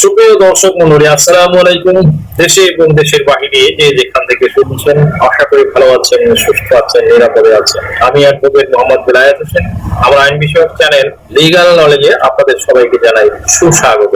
সুপ্রিয় দর্শক মন্ডলী, আসসালামু আলাইকুম। দেশে এবং দেশের বাহিরে যে যেখান থেকে শুনছেন, আশা করি ভালো আছেন, সুস্থ আছেন, নিরাপদে আছেন। আমি অ্যাডভোকেট মোহাম্মদ বিলায়াত হোসেন। আমার আইন বিষয়ক চ্যানেল লিগাল নলেজে আপনাদের সবাইকে জানাই সুস্বাগত।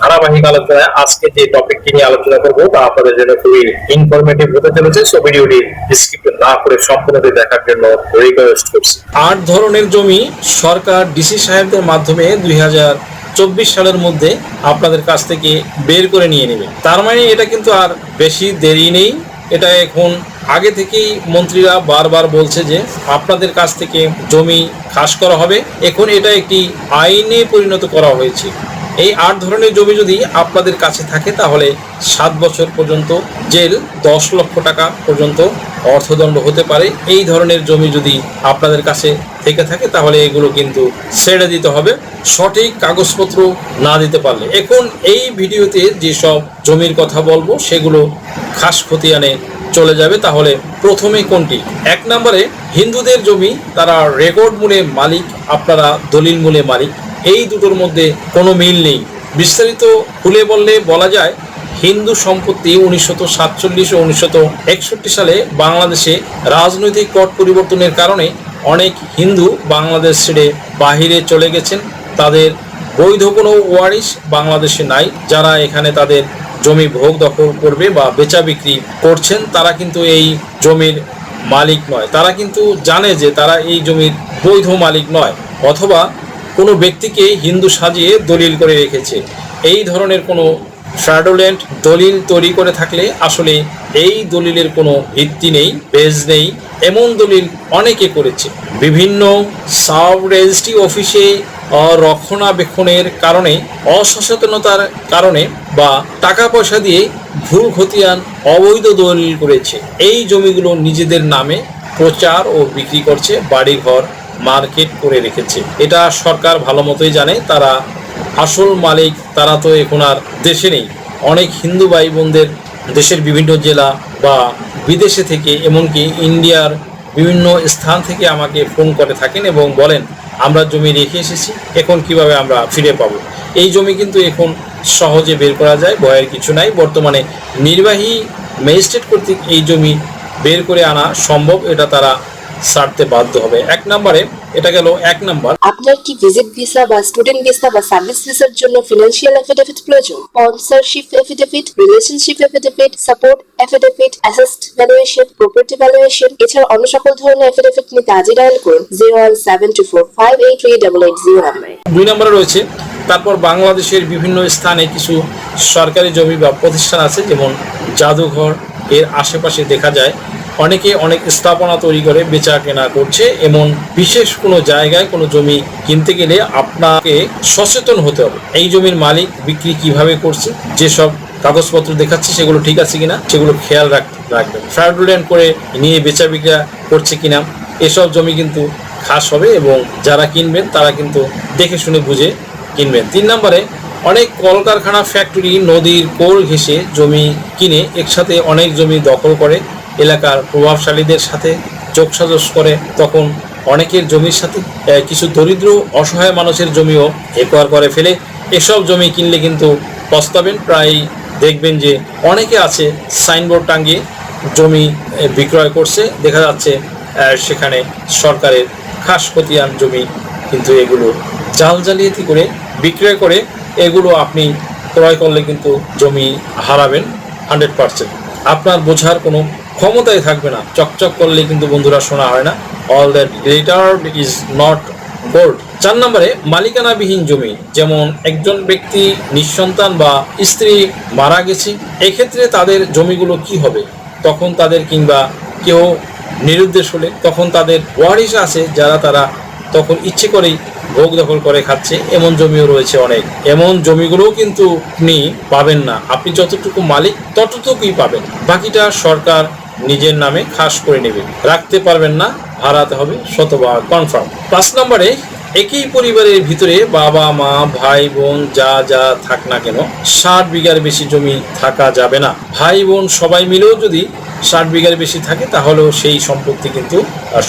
ধারাবাহিক আলোচনায় আজকে যে টপিকটি নিয়ে আলোচনা করব তা আপনাদের জন্য খুবই ইনফরমেটিভ হতে চলেছে। সো ভিডিওটি স্কিপ না করে সম্পূর্ণটি দেখার জন্য রিকোয়েস্ট করছি। আট ধরনের জমি সরকার ডিসি সাহেবদের মাধ্যমে দুই হাজার চব্বিশ সালের মধ্যে আপনাদের কাছ থেকে বের করে নিয়ে নেবে। তার মানে এটা কিন্তু আর বেশি দেরি নেই। এটা এখন আগে থেকেই মন্ত্রীরা বারবার বলছে যে আপনাদের কাছ থেকে জমি খাস করা হবে। এখন এটা একটি আইনে পরিণত করা হয়েছে। এই আট ধরনের জমি যদি আপনাদের কাছে থাকে, তাহলে সাত বছর পর্যন্ত জেল, দশ লক্ষ টাকা পর্যন্ত অর্থদণ্ড হতে পারে। এই ধরনের জমি যদি আপনাদের কাছে থেকে থাকে, তাহলে এগুলো কিন্তু ছেড়ে দিতে হবে। সঠিক কাগজপত্র না দিতে পারলে। এখন এই ভিডিওতে যেসব জমির কথা বলব, সেগুলো খাস খতিয়ানে চলে যাবে। তাহলে প্রথমে কোনটি? এক নম্বরে, হিন্দুদের জমি, তারা রেকর্ড মূলে মালিক, আপনারা দলিল মূলে মালিক। এই দুটোর মধ্যে কোনো মিল নেই। বিস্তারিত খুলে বললে বলা যায়, হিন্দু সম্পত্তি উনিশশো সাতচল্লিশ ও উনিশশো একষট্টি সালে বাংলাদেশে রাজনৈতিক পট পরিবর্তনের কারণে অনেক হিন্দু বাংলাদেশ ছেড়ে বাহিরে চলে গেছেন। তাদের বৈধ কোনো ওয়ারিশ বাংলাদেশে নাই। যারা এখানে তাদের জমি ভোগ দখল করবে বা বেচা বিক্রি করছেন, তারা কিন্তু এই জমির মালিক নয়। তারা কিন্তু জানে যে তারা এই জমির বৈধ মালিক নয়। অথবা কোনো ব্যক্তিকে হিন্দু সাজিয়ে দলিল করে রেখেছে। এই ধরনের কোনো ফ্র্যাডোলেন্ট দলিল তৈরি করে থাকলে আসলে এই দলিলের কোনো ভিত্তি নেই, বেজ নেই, এমন দলিল অনেকে করেছে। বিভিন্ন সাব রেজিস্ট্রি অফিসে রক্ষণাবেক্ষণের কারণে, অসচেতনতার কারণে বা টাকা পয়সা দিয়ে ভুল খতিয়ান, অবৈধ দলিল করেছে। এই জমিগুলো নিজেদের নামে প্রচার ও বিক্রি করছে বাড়িঘর মার্কেট করে রেখেছে। এটা সরকার ভালো মতোই জানে, তারা আসল মালিক, তারা তো এখন আর দেশে নেই। অনেক হিন্দু ভাই বোনদের দেশের বিভিন্ন জেলা বা বিদেশে থেকে, এমনকি ইন্ডিয়ার বিভিন্ন স্থান থেকে আমাকে ফোন করে থাকেন এবং বলেন, আমরা জমি রেখে এসেছি, এখন কীভাবে আমরা ফিরে পাবো? এই জমি কিন্তু এখন সহজে বের করা যায় ভয়ের কিছু নাই। বর্তমানে নির্বাহী ম্যাজিস্ট্রেট কর্তৃক এই জমি বের করে আনা সম্ভব, এটা তারা ছাড়তে বাধ্য হবে। এক নম্বরে এটা গেল এক নম্বর। আপনার কি ভিজিট ভিসা বা স্টুডেন্ট ভিসা বা সার্ভিস ভিসার জন্য ফিনান্সিয়াল এফিডেভিট প্রয়োজন? Sponsorship affidavit relationship affidavit support affidavit asset valuation property valuation এছাড়া অন্য সকল ধরনের এফিডেভিট নিতে আজই ডায়াল করুন zero one seven two four five eight three double eight zero নাম্বারে দুই নম্বরে রয়েছে তারপর বাংলাদেশের বিভিন্ন স্থানে কিছু সরকারি জমি বা প্রতিষ্ঠান আছে, যেমন জাদুঘর, এর আশেপাশে দেখা যায় অনেকে অনেক স্থাপনা তৈরি করে, বেচা কেনা করছে। এমন বিশেষ কোনো জায়গায় কোনো জমি কিনতে গেলে আপনাকে সচেতন হতে হবে। এই জমির মালিক বিক্রি কীভাবে করছে, যেসব কাগজপত্র দেখাচ্ছে সেগুলো ঠিক আছে কিনা, সেগুলো খেয়াল রাখ, রাখবেন। ফ্রাউডুলেন্ট করে নিয়ে বেচা বিক্রা করছে কিনা, এসব জমি কিন্তু খাস হবে এবং যারা কিনবেন তারা কিন্তু দেখে শুনে বুঝে কিনবেন। তিন নম্বরে, অনেক কলকারখানা, ফ্যাক্টরি, নদীর কোল ঘেঁষে জমি কিনে একসাথে অনেক জমি দখল করে, এলাকার প্রভাবশালীদের সাথে যোগসাজস করে, তখন অনেকের জমির সাথে কিছু দরিদ্র, অসহায় মানুষের জমিও একোয়ার করে ফেলে। এসব জমি কিনলে কিন্তু পস্তাবেন। প্রায় দেখবেন যে অনেকে আছে, সাইনবোর্ড টাঙ্গিয়ে জমি বিক্রয় করছে। দেখা যাচ্ছে সেখানে সরকারের খাস খতিয়ান জমি কিন্তু এগুলো জাল জালিয়াতি করে বিক্রয় করে এগুলো আপনি ক্রয় করলে কিন্তু জমি হারাবেন হান্ড্রেড পার্সেন্ট। আপনার বোঝার কোনো ক্ষমতাই থাকবে না। চকচক করলে কিন্তু বন্ধুরা শোনা হয় না। All that glitter is not gold চার নম্বরে মালিকানাবিহীন জমি, যেমন একজন ব্যক্তি নিঃসন্তান বা স্ত্রী মারা গেছে, এক্ষেত্রে তাদের জমিগুলো কি হবে? তখন তাদের কিংবা কেউ নিরুদ্দেশ হলে তখন তাদের ওয়ারিশ আছে যারা তারা তখন ইচ্ছে করেই ভোগ দখল করে খাচ্ছে, এমন জমিও রয়েছে অনেক। এমন জমিগুলোও কিন্তু আপনি পাবেন না। আপনি যতটুকু মালিক, ততটুকুই পাবেন। বাকিটা সরকার নিজের নামে খাস করে নেবে। রাখতে পারবেন না, হারাতে হবে শতবার কনফার্ম পাঁচ নম্বরে একই পরিবারের ভিতরে বাবা, মা, ভাই, বোন, যা যা থাক না কেন, ষাট বিঘার বেশি জমি থাকা যাবে না। ভাই, বোন সবাই মিলেও যদি ষাট বিঘার বেশি থাকে, তাহলেও সেই সম্পত্তি কিন্তু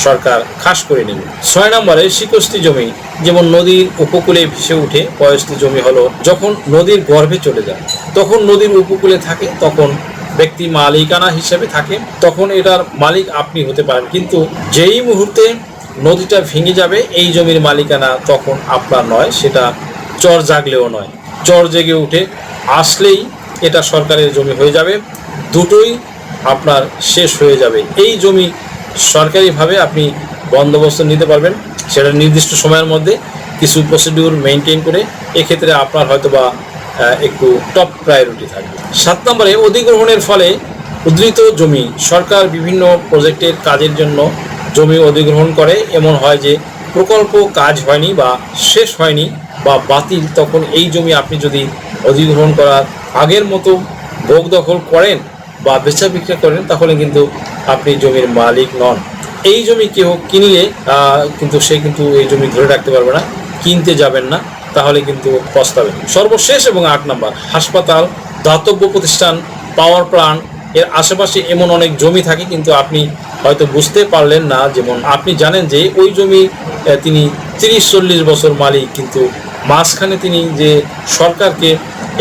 সরকার খাস করে নেবে। ছয় নম্বরে শিকস্তি জমি, যেমন নদীর উপকূলে ভেসে উঠে পয়স্তি জমি হলো, যখন নদীর গর্ভে চলে যায়, তখন নদীর উপকূলে থাকে, তখন ব্যক্তি মালিকানা হিসেবে থাকে, তখন এটার মালিক আপনি হতে পারেন। কিন্তু যেই মুহূর্তে নদীটা ভেঙে যাবে, এই জমির মালিকানা তখন আপনার নয়, সেটা চর জাগলেও নয়। চর জেগে উঠে, আসলেই এটা সরকারের জমি হয়ে যাবে। দুটোই আপনার শেষ হয়ে যাবে। এই জমি সরকারিভাবে আপনি বন্দোবস্ত নিতে পারবেন। সেটা নির্দিষ্ট সময়ের মধ্যে কিছু প্রসিডিউর মেনটেন করে এক্ষেত্রে আপনার হয়তো বা একটু টপ প্রায়োরিটি থাকবে। সাত নম্বরে অধিগ্রহণের ফলে উদ্ধৃত জমি সরকার বিভিন্ন প্রজেক্টের কাজের জন্য জমি অধিগ্রহণ করে। এমন হয় যে প্রকল্প কাজ হয়নি বা শেষ হয়নি বা বাতিল, তখন এই জমি আপনি যদি অধিগ্রহণ করার আগের মতো ভোগ দখল করেন বা বেচা বিক্রি করেন, তাহলে কিন্তু আপনি জমির মালিক নন। এই জমি কেউ কিনলে কিন্তু সে কিন্তু এই জমি ধরে রাখতে পারবে না, কিনতে যাবেন না, তাহলে কিন্তু পস্তাবেন। সর্বশেষ এবং আট নাম্বার, হাসপাতাল, দাতব্য প্রতিষ্ঠান, পাওয়ার প্লান্ট, এর আশেপাশে এমন অনেক জমি থাকে, কিন্তু আপনি হয়তো বুঝতে পারলেন না, যেমন আপনি জানেন যে ওই জমি তিনি তিরিশ, চল্লিশ বছর মালিক, কিন্তু মাঝখানে তিনি যে সরকারকে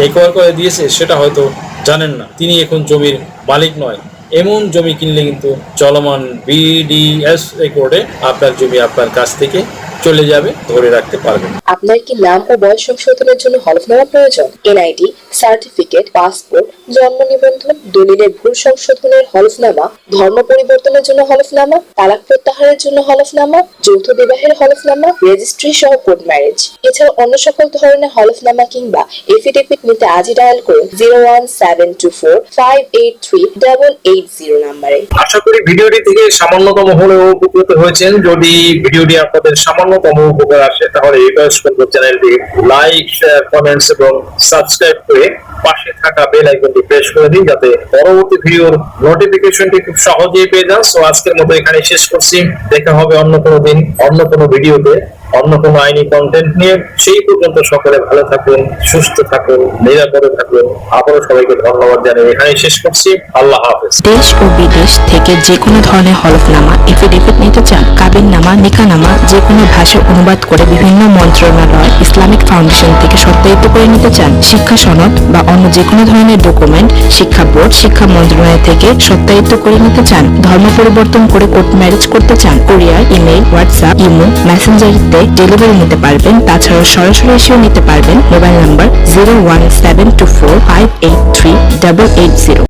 একোয়ার করে দিয়েছে, সেটা হয়তো জানেন না। তিনি এখন জমির মালিক নয়। এমন জমি কিনলে কিন্তু চলমান বিডিএস রেকর্ডে আপনার জমি আপনার কাছ থেকে চলে যাবে ধরে রাখতে পারবেন। আপনার কি নাম ও বয়স সংশোধনের জন্য হলফনামা প্রয়োজন? এনআইডি সার্টিফিকেট পাসপোর্ট জন্ম নিবন্ধন দলিলের ভুল সংশোধনের হলফনামা ধর্ম পরিবর্তনের জন্য হলফনামা তালাক প্রত্যাহারের জন্য হলফনামা যৌথ বিবাহের হলফনামা রেজিস্ট্রি সহ কোড ম্যারেজ এছাড়া অন্য সকল ধরনের হলফনামা কিংবা এফিডেভিট নিতে আজই ডায়াল করুন zero one seven two four five eight three double eight zero নাম্বারে। আশা করি ভিডিওটি থেকে সামান্যতম হলেও উপকৃত হয়েছেন। যদি ভিডিওটি আপনাদের সামান্যতম উপকার আসে, তাহলে রিকোয়েস্ট করব চ্যানেলটি লাইক শেয়ার কমেন্টস এবং সাবস্ক্রাইব করে পাশে থাকা বেল আইকনটি প্রেস করে দিন, যাতে পরবর্তী ভিডিওর নোটিফিকেশনটি খুব সহজেই পেয়ে যান। সো আজকের মতো এখানে শেষ করছি। দেখা হবে অন্য কোনো দিন, অন্য কোনো ভিডিওতে, অন্য কোনো আইনি কন্টেন্ট নিয়ে। সেই পর্যন্ত সকলে ভালো থাকুন, সুস্থ থাকুন, নিরাপদে থাকুন। আবারও সবাইকে ধন্যবাদ জানাই এখানে শেষ করছি। আল্লাহ হাফেজ। দেশ ও বিদেশ থেকে যে কোনো ধরনের হলফনামা এফিডেভিট নিতে চান কাবিননামা নিকানামা যে কোনো ভাষায় অনুবাদ করে বিভিন্ন মন্ত্রণালয়, ইসলামিক ফাউন্ডেশন থেকে সত্যায়িত করে নিতে চান। শিক্ষা সনদ বা অন্য যে কোনো ধরনের ডকুমেন্ট, শিক্ষা বোর্ড, শিক্ষা মন্ত্রণালয় থেকে সত্যায়িত করে নিতে চান। ধর্ম পরিবর্তন করে কোর্ট ম্যারেজ করতে চান। কোরিয়ার ইমেল হোয়াটসঅ্যাপ, ইমো, মেসেঞ্জারিতে ডেলিভারি নিতে পারবেন। তাছাড়া সরাসরি এসেও নিতে পারবেন। Mobile number zero one seven two four five eight three double eight zero.